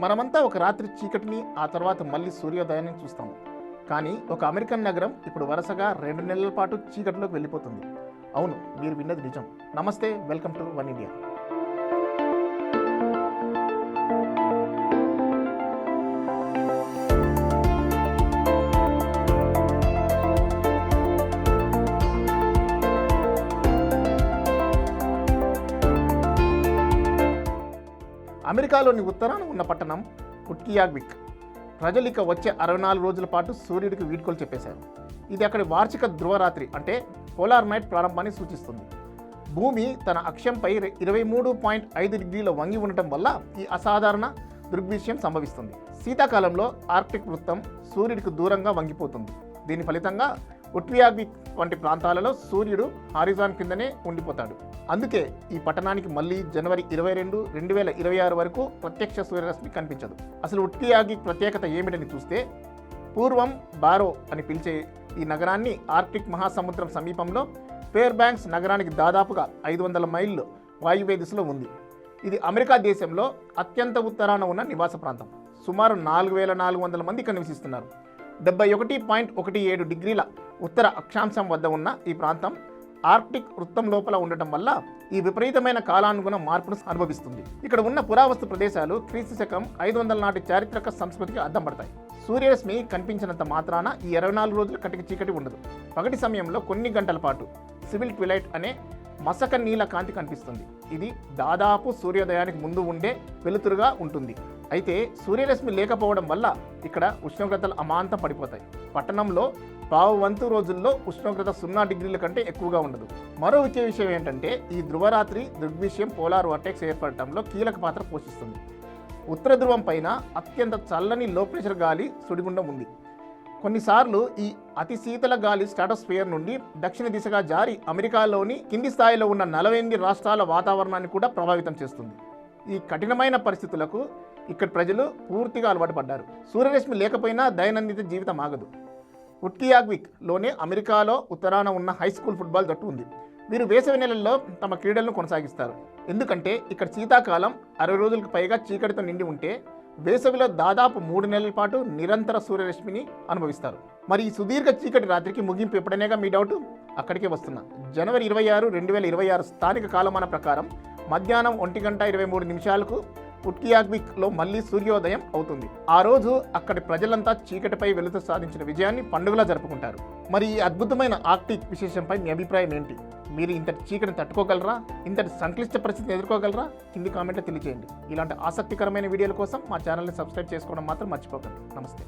మనమంతా ఒక రాత్రి చీకటిని ఆ తర్వాత మళ్ళీ సూర్యోదయాన్ని చూస్తాము. కానీ ఒక అమెరికన్ నగరం ఇప్పుడు వరుసగా రెండు నెలల పాటు చీకటిలోకి వెళ్ళిపోతుంది. అవును మీరు విన్నది నిజం. నమస్తే వెల్కమ్ టు వన్ ఇండియా. అమెరికాలోని ఉత్తరాన ఉన్న పట్టణం కుట్కియాగ్విక్. ప్రజలు ఇక వచ్చే అరవై నాలుగు రోజుల పాటు సూర్యుడికి వీడ్కోలు చెప్పేశారు. ఇది అక్కడి వార్షిక ధ్రువరాత్రి అంటే పోలార్ నైట్ ప్రారంభాన్ని సూచిస్తుంది. భూమి తన అక్షంపై ఇరవై మూడు పాయింట్ ఐదు డిగ్రీల వంగి ఉండటం వల్ల ఈ అసాధారణ దృగ్విషయం సంభవిస్తుంది. శీతాకాలంలో ఆర్కిక్ వృత్తం సూర్యుడికి దూరంగా వంగిపోతుంది. దీని ఫలితంగా ఉట్వియాగ్విక్ వంటి ప్రాంతాలలో సూర్యుడు హారిజాన్ కిందనే ఉండిపోతాడు. అందుకే ఈ పట్టణానికి మళ్ళీ జనవరి ఇరవై రెండు రెండు వేల ఇరవై ఆరు వరకు ప్రత్యక్ష సూర్యరశ్మి కనిపించదు. అసలు ఉట్కియాగి ప్రత్యేకత ఏమిటని చూస్తే పూర్వం బారో అని పిలిచే ఈ నగరాన్ని ఆర్క్టిక్ మహాసముద్రం సమీపంలో ఫేర్ బ్యాంక్స్ నగరానికి దాదాపుగా ఐదు వందల మైళ్ళు వాయువ్య దిశలో ఉంది. ఇది అమెరికా దేశంలో అత్యంత ఉత్తరాన ఉన్న నివాస ప్రాంతం. సుమారు నాలుగు వేల నాలుగు వందల మంది ఇక్కడ నివసిస్తున్నారు. డెబ్బై ఒకటి పాయింట్ ఒకటి ఏడు డిగ్రీల ఉత్తర అక్షాంశం వద్ద ఉన్న ఈ ప్రాంతం ఆర్క్టిక్ వృత్తం లోపల ఉండటం వల్ల ఈ విపరీతమైన కాలానుగుణ మార్పును అనుభవిస్తుంది. ఇక్కడ ఉన్న పురావస్తు ప్రదేశాలు క్రీస్తు శకం ఐదు వందల నాటి చారిత్రక సంస్కృతికి అద్దం పడతాయి సూర్యరశ్మి కనిపించినంత మాత్రాన ఈ ఇరవై నాలుగు రోజులు కటిక చీకటి ఉండదు. పగటి సమయంలో కొన్ని గంటల పాటు సివిల్ ట్విలైట్ అనే మసక నీల కాంతి కనిపిస్తుంది. ఇది దాదాపు సూర్యోదయానికి ముందు ఉండే వెలుతురుగా ఉంటుంది. అయితే సూర్యరశ్మి లేకపోవడం వల్ల ఇక్కడ ఉష్ణోగ్రతలు అమాంతం పడిపోతాయి. పట్టణంలో పావు వంతు రోజుల్లో ఉష్ణోగ్రత సున్నా డిగ్రీల కంటే ఎక్కువగా ఉండదు. మరో ముఖ్య విషయం ఏంటంటే ఈ ధ్రువరాత్రి దృగ్విషయం పోలార్ వర్టెక్స్ ఏర్పడటంలో కీలక పాత్ర పోషిస్తుంది. ఉత్తర ధ్రువం పైన అత్యంత చల్లని లో ప్రెషర్ గాలి సుడిగుండం ఉంది. కొన్నిసార్లు ఈ అతి శీతల గాలి స్టాటోస్ఫియర్ నుండి దక్షిణ దిశగా జారి అమెరికాలోని కింది స్థాయిలో ఉన్న నలభై ఎనిమిది రాష్ట్రాల వాతావరణాన్ని కూడా ప్రభావితం చేస్తుంది. ఈ కఠినమైన పరిస్థితులకు ఇక్కడ ప్రజలు పూర్తిగా అలవాటు పడ్డారు సూర్యరశ్మి లేకపోయినా దైనందిన జీవితం ఆగదు. ఉట్కియాగ్విక్లోనే అమెరికాలో ఉత్తరాన ఉన్న హై స్కూల్ ఫుట్బాల్ జట్టు ఉంది. వీరు వేసవి నెలల్లో తమ క్రీడలను కొనసాగిస్తారు. ఎందుకంటే ఇక్కడ శీతాకాలం అరవై రోజులకు పైగా చీకటితో నిండి ఉంటే వేసవిలో దాదాపు మూడు నెలల పాటు నిరంతర సూర్యరశ్మిని అనుభవిస్తారు. మరి ఈ సుదీర్ఘ చీకటి రాత్రికి ముగింపు ఎప్పుడనేగా మీ డౌట్? అక్కడికే వస్తున్నా. జనవరి ఇరవై ఆరు రెండు వేల ఇరవై ఆరు స్థానిక కాలమాన ప్రకారం మధ్యాహ్నం ఒంటి గంట ఇరవై మూడు నిమిషాలకు ఉట్కియాగ్విక్లో మళ్ళీ సూర్యోదయం అవుతుంది. ఆ రోజు అక్కడి ప్రజలంతా చీకటిపై వెలుతు సాధించిన విజయాన్ని పండుగలా జరుపుకుంటారు. మరి ఈ అద్భుతమైన ఆర్క్టిక్ విశేషంపై మీ అభిప్రాయం ఏంటి? మీరు ఇంతటి చీకటిని తట్టుకోగలరా? ఇంతటి సంక్లిష్ట పరిస్థితిని ఎదుర్కోగలరా? కింది కామెంట్లో తెలియజేయండి ఇలాంటి ఆసక్తికరమైన వీడియోల కోసం మా ఛానల్ని సబ్స్క్రైబ్ చేసుకోవడం మాత్రం మర్చిపోకండి. నమస్తే.